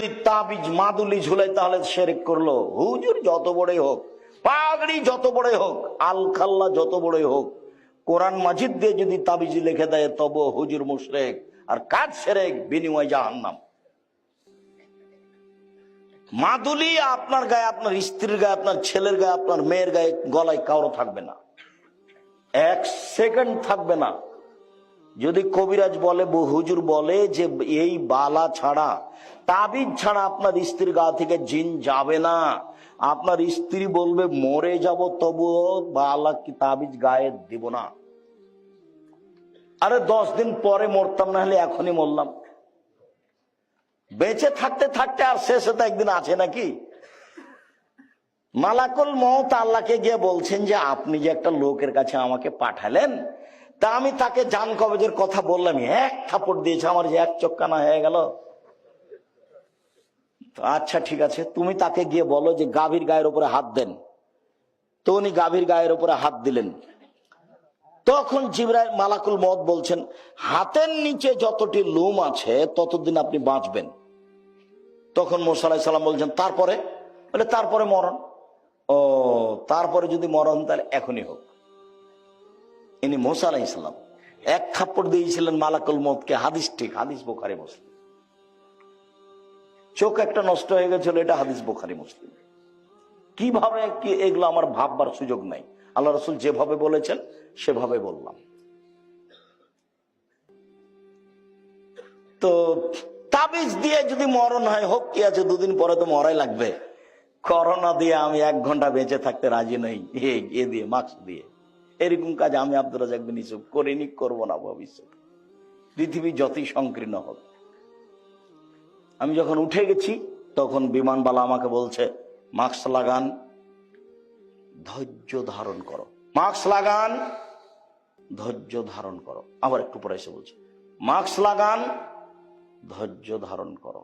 যদি তাবিজ মাদুলি ঝুলাই, তাহলে সেরেক করল। হুজুর যত বড়ই হোক, পাগড়ি যত বড়ই হোক, আলখাল্লা যত বড়ই হোক, কোরআন মাজিদ দিয়ে যদি তাবিজ লিখে দেয় তব হুজুর মুশরেক, আর কাজ সেরেক বিনিময় জাহান্নাম। মাদুলি আপনার গায়ে, আপনার স্ত্রীর গায়ে, আপনার ছেলের গায়ে, আপনার মেয়ের গায়ে, গলায় কারও থাকবে না। এক সেকেন্ড থাকবে না। যদি কবিরাজ বলে হুজুর বলে যে এই বালা ছাড়া, তাবিজ ছাড়া আপনার স্ত্রীর গা থেকে জিন যাবে না। আপনার স্ত্রী বলবে, মরে যাব, তবুও বালা কি তাবিজ গায়ে দিব না। আরে দশ দিন পরে মরতাম, না হলে এখনই মরলাম। বেঁচে থাকতে থাকতে আর শেষে তো একদিন আছে নাকি? মালাকুল মত আল্লাহকে গিয়ে বলছেন যে, আপনি যে একটা লোকের কাছে আমাকে পাঠালেন তা আমি তাকে জান কবজের কথা বললাম, এক থাপড় দিয়েছে, আমার যে এক চক্কানা হয়ে গেল। আচ্ছা ঠিক আছে, তুমি তাকে গিয়ে বলো যে গাভীর গায়ের উপরে হাত দেন। তো উনি গাভীর গায়ের উপরে হাত দিলেন। তখন জিবরাই মালাকুল মত বলছেন, হাতের নিচে যতটি লোম আছে, ততদিন আপনি বাঁচবেন। তখন মোসালাই সাল্লাম বলছেন, তারপরে? বলে, তারপরে মরণ। ও, তারপরে যদি মরণ, তাহলে এখনই হোক। ইনি মোসা আলাই ইসলাম এক থাপ্পড় দিয়েছিলেন মালাকুল মতকে হাদিস ঠিক, হাদিস বোখারি, মুসলিম। চোখ একটা নষ্ট হয়ে গেছিল, এটা হাদিস বোখারি, মুসলিম। কীভাবে কি এগুলো আমার ভাববার সুযোগ নাই? আল্লাহ রসুল যেভাবে বলেছেন, সেভাবে বললাম। তো তাবিজ দিয়ে যদি মরণ হয়, হোক কি আছে, দুদিন পরে তো মরাই লাগবে। করোনা দিয়ে আমি এক ঘণ্টা বেঁচে থাকতে রাজি নই। এ দিয়ে, মাস্ক দিয়ে। এরকম কাজ আমি আব্দুল রাজাক বিন ইসুফ করিনি, করব না ভবিষ্যৎ পৃথিবী যতই সংকীর্ণ হবে আমি যখন উঠে গেছি, তখন বিমানবালা আমাকে বলছে, মাস্ক লাগান, ধৈর্য ধারণ করো। মাস্ক লাগান, ধৈর্য ধারণ করো। আবার একটু পরে এসে বলছে, মাস্ক লাগান, ধৈর্য ধারণ করো।